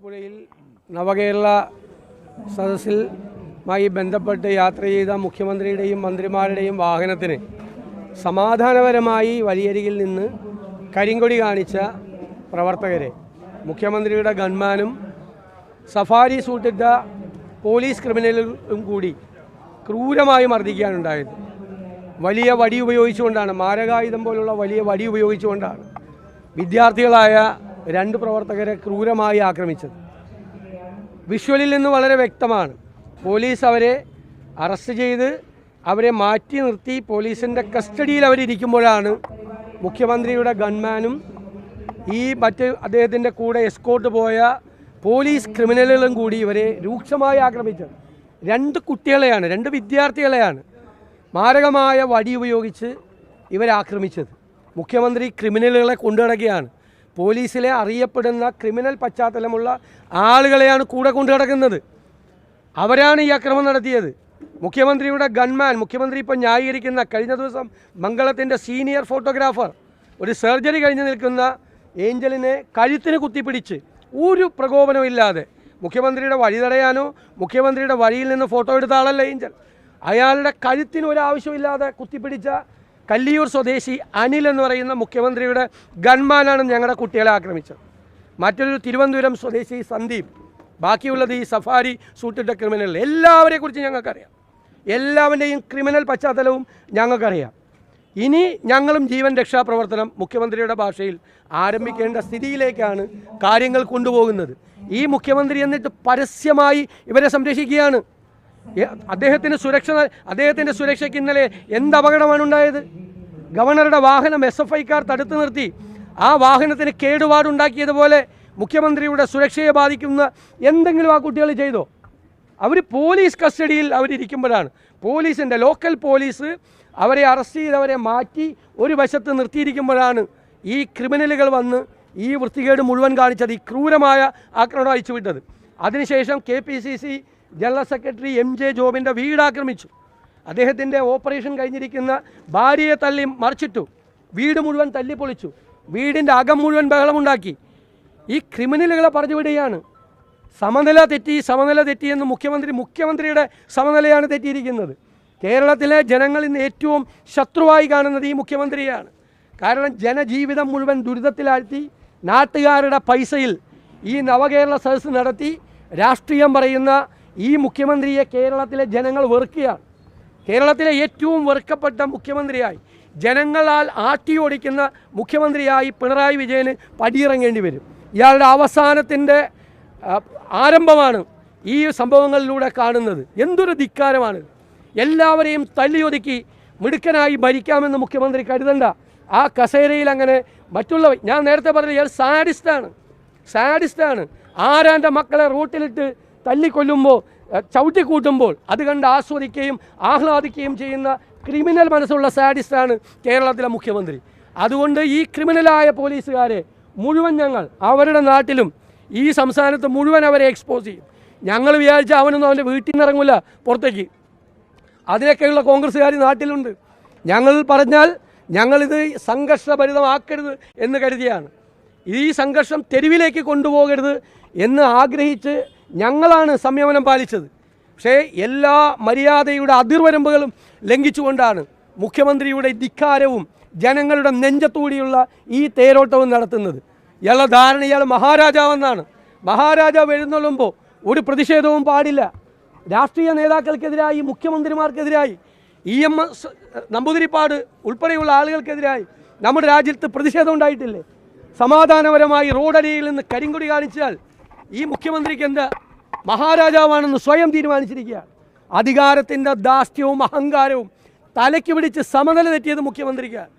ആലപ്പുഴയിൽ നവകേരള സദസ്സിൽമായി ബന്ധപ്പെട്ട് യാത്ര ചെയ്ത മുഖ്യമന്ത്രിയുടെയും മന്ത്രിമാരുടെയും വാഹനത്തിന് സമാധാനപരമായി വലിയരികിൽ നിന്ന് കരിങ്കൊടി കാണിച്ച പ്രവർത്തകരെ മുഖ്യമന്ത്രിയുടെ ഗൺമാനും സഫാരി സൂട്ടിട്ട പോലീസ് ക്രിമിനലും കൂടി ക്രൂരമായി മർദ്ദിക്കാനുണ്ടായത് വലിയ വടി ഉപയോഗിച്ചുകൊണ്ടാണ് മാരകായുധം പോലുള്ള വലിയ വടി ഉപയോഗിച്ചുകൊണ്ടാണ് വിദ്യാർത്ഥികളായ രണ്ട് പ്രവർത്തകരെ ക്രൂരമായി ആക്രമിച്ചത്. വിഷ്വലിൽ നിന്ന് വളരെ വ്യക്തമാണ്. പോലീസ് അവരെ അറസ്റ്റ് ചെയ്ത് അവരെ മാറ്റി നിർത്തി. പോലീസിന്റെ കസ്റ്റഡിയിൽ അവരിയ്ക്കുമ്പോഴാണ് മുഖ്യമന്ത്രിയുടെ ഗൺമാനും ഈ മറ്റ് അദ്ദേഹത്തിന്റെ കൂടെ എസ്കോർട്ട് പോയ പോലീസ് ക്രിമിനലുകളും കൂടി ഇവരെ രൂക്ഷമായി ആക്രമിച്ചത്. രണ്ട് കുട്ടികളെയാണ് രണ്ട് വിദ്യാർത്ഥികളെയാണ് മാരകമായ വടി ഉപയോഗിച്ച് ഇവരാക്രമിച്ചത് മുഖ്യമന്ത്രി ക്രിമിനലുകളെ കൊണ്ടുനടക്കുകയാണ്. പോലീസിലെ അറിയപ്പെടുന്ന ക്രിമിനൽ പശ്ചാത്തലമുള്ള ആളുകളെയാണ് കൂടെ കൊണ്ടു നടക്കുന്നത്. അവരാണ് ഈ അക്രമം നടത്തിയത്. മുഖ്യമന്ത്രിയുടെ ഗൺമാൻ മുഖ്യമന്ത്രി ഇപ്പോൾ ന്യായീകരിക്കുന്ന കഴിഞ്ഞ ദിവസം മംഗളത്തിന്റെ സീനിയർ ഫോട്ടോഗ്രാഫർ ഒരു സർജറി കഴിഞ്ഞ് നിൽക്കുന്ന ഏഞ്ചലിനെ കഴുത്തിന് കുത്തിപ്പിടിച്ച് ഒരു പ്രകോപനമില്ലാതെ മുഖ്യമന്ത്രിയുടെ വഴി തടയാനോ മുഖ്യമന്ത്രിയുടെ വഴിയിൽ നിന്ന് ഫോട്ടോ എടുത്ത ആളല്ല ഏഞ്ചൽ. അയാളുടെ കഴുത്തിന് ഒരാവശ്യമില്ലാതെ കുത്തിപ്പിടിച്ച കല്ലിയൂർ സ്വദേശി അനിൽ എന്ന് പറയുന്ന മുഖ്യമന്ത്രിയുടെ ഗൺമാനാണ് ഞങ്ങളുടെ കുട്ടികളെ ആക്രമിച്ചത്. മറ്റൊരു തിരുവനന്തപുരം സ്വദേശി സന്ദീപ് ബാക്കിയുള്ളത് ഈ സഫാരി സൂട്ടിട്ട ക്രിമിനൽ എല്ലാവരെക്കുറിച്ച് ഞങ്ങൾക്കറിയാം. എല്ലാവരുടെയും ക്രിമിനൽ പശ്ചാത്തലവും ഞങ്ങൾക്കറിയാം. ഇനി ഞങ്ങളും ജീവൻ രക്ഷാപ്രവർത്തനം മുഖ്യമന്ത്രിയുടെ ഭാഷയിൽ ആരംഭിക്കേണ്ട സ്ഥിതിയിലേക്കാണ് കാര്യങ്ങൾ കൊണ്ടുപോകുന്നത്. ഈ മുഖ്യമന്ത്രി എന്നിട്ട് പരസ്യമായി ഇവരെ സംരക്ഷിക്കുകയാണ്. അദ്ദേഹത്തിന് സുരക്ഷ അദ്ദേഹത്തിന്റെ സുരക്ഷയ്ക്ക് ഇന്നലെ എന്ത് അപകടമാണ് ഉണ്ടായത്? ഗവർണറുടെ വാഹനം എസ് എഫ് ഐക്കാർ തടുത്തു നിർത്തി. ആ വാഹനത്തിന് കേടുപാടുണ്ടാക്കിയതുപോലെ മുഖ്യമന്ത്രിയുടെ സുരക്ഷയെ ബാധിക്കുന്ന എന്തെങ്കിലും ആ കുട്ടികൾ ചെയ്തോ? അവർ പോലീസ് കസ്റ്റഡിയിൽ അവരിയ്ക്കുമ്പോഴാണ് പോലീസിന്റെ ലോക്കൽ പോലീസ് അവരെ അറസ്റ്റ് ചെയ്ത് അവരെ മാറ്റി ഒരു വശത്ത് നിർത്തിയിരിക്കുമ്പോഴാണ് ഈ ക്രിമിനലുകൾ വന്ന് ഈ വൃത്തികേട് മുഴുവൻ കാണിച്ചത് ഈ ക്രൂരമായ ആക്രമണം അയച്ചുവിട്ടത് അതിനുശേഷം K P C C general secretary M J ജോബിന്റെ വീട് ആക്രമിച്ചു. അദ്ദേഹത്തിന്റെ ഓപ്പറേഷൻ കഴിഞ്ഞിരിക്കുന്ന ഭാര്യയെ തല്ലി മറിച്ചിട്ടു. വീട് മുഴുവൻ തല്ലിപ്പൊളിച്ചു. വീടിന്റെ അകം മുഴുവൻ ബഹളമുണ്ടാക്കി. ഈ ക്രിമിനലുകളെ പറഞ്ഞു വിടുകയാണ് സമനില തെറ്റി സമനില തെറ്റിയെന്ന് മുഖ്യമന്ത്രി മുഖ്യമന്ത്രിയുടെ സമനിലയാണ് തെറ്റിയിരിക്കുന്നത്. കേരളത്തിലെ ജനങ്ങൾ ഇന്ന് ഏറ്റവും ശത്രുവായി കാണുന്നത് ഈ മുഖ്യമന്ത്രിയാണ് കാരണം ജനജീവിതം മുഴുവൻ ദുരിതത്തിലാഴ്ത്തി നാട്ടുകാരുടെ പൈസയിൽ ഈ നവകേരള സദസ്സ് നടത്തി രാഷ്ട്രീയം പറയുന്ന ഈ മുഖ്യമന്ത്രിയെ കേരളത്തിലെ ജനങ്ങൾ വെറുക്കുകയാണ്. കേരളത്തിലെ ഏറ്റവും വെറുക്കപ്പെട്ട മുഖ്യമന്ത്രിയായി ജനങ്ങളാൽ ആട്ടിയോടിക്കുന്ന മുഖ്യമന്ത്രിയായി പിണറായി വിജയന് പടിയിറങ്ങേണ്ടി വരും. ഇയാളുടെ അവസാനത്തിന്റെ ആരംഭമാണ് ഈ സംഭവങ്ങളിലൂടെ കാണുന്നത്. എന്തൊരു ധിക്കാരമാണ്. എല്ലാവരെയും തല്ലിയൊതുക്കി മിടുക്കനായി ഭരിക്കാമെന്ന് മുഖ്യമന്ത്രി കരുതണ്ട. ആ കസേരയിൽ അങ്ങനെ മറ്റുള്ള ഞാൻ നേരത്തെ പറഞ്ഞ ഇയാൾ സാഡിസ്റ്റാണ്. സാഡിസ്റ്റാണ്. ആരാന്റെ മക്കളെ റൂട്ടിലിട്ട് തല്ലിക്കൊല്ലുമ്പോൾ ചവിട്ടിക്കൂട്ടുമ്പോൾ അത് കണ്ട് ആസ്വദിക്കുകയും ആഹ്ലാദിക്കുകയും ചെയ്യുന്ന ക്രിമിനൽ മനസ്സുള്ള സാഡിസ്റ്റാണ് കേരളത്തിലെ മുഖ്യമന്ത്രി. അതുകൊണ്ട് ഈ ക്രിമിനലായ പോലീസുകാരെ മുഴുവൻ ഞങ്ങൾ അവരുടെ നാട്ടിലും ഈ സംസ്ഥാനത്ത് മുഴുവൻ അവരെ എക്സ്പോസ് ചെയ്യും. ഞങ്ങൾ വിചാരിച്ച അവനൊന്നും അവന്റെ വീട്ടിൽ നിന്ന് ഇറങ്ങില്ല പുറത്തേക്ക്. അതിനൊക്കെയുള്ള കോൺഗ്രസ്സുകാർ നാട്ടിലുണ്ട്. ഞങ്ങൾ പറഞ്ഞാൽ ഞങ്ങളിത് സംഘർഷഭരിതമാക്കരുത് എന്ന് കരുതിയാണ്. ഈ സംഘർഷം തെരുവിലേക്ക് കൊണ്ടുപോകരുത് എന്ന് ആഗ്രഹിച്ച് ഞങ്ങളാണ് സംയമനം പാലിച്ചത്. പക്ഷേ എല്ലാ മര്യാദയുടെ അതിർവരമ്പുകളും ലംഘിച്ചുകൊണ്ടാണ് മുഖ്യമന്ത്രിയുടെ ധിക്കാരവും ജനങ്ങളുടെ നെഞ്ചത്തൂടിയുള്ള ഈ തേരോട്ടവും നടത്തുന്നത്. ഇയാളുടെ ധാരണ ഇയാൾ മഹാരാജാവെന്നാണ്. മഹാരാജാവ് എഴുന്നള്ളുമ്പോൾ ഒരു പ്രതിഷേധവും പാടില്ല. രാഷ്ട്രീയ നേതാക്കൾക്കെതിരായി മുഖ്യമന്ത്രിമാർക്കെതിരായി ഇ എം എസ് നമ്പൂതിരിപ്പാട് ഉൾപ്പെടെയുള്ള ആളുകൾക്കെതിരായി നമ്മുടെ രാജ്യത്ത് പ്രതിഷേധം ഉണ്ടായിട്ടില്ലേ? സമാധാനപരമായി റോഡരിയിൽ നിന്ന് കരിങ്കൊടി കാണിച്ചാൽ ഈ മുഖ്യമന്ത്രിക്ക് എന്ത് മഹാരാജാവാണെന്ന് സ്വയം തീരുമാനിച്ചിരിക്കുകയാണ്. അധികാരത്തിന്റെ ദാസ്യവും അഹങ്കാരവും തലയ്ക്ക് പിടിച്ച് സമനില തെറ്റിയത് മുഖ്യമന്ത്രിക്കാണ്.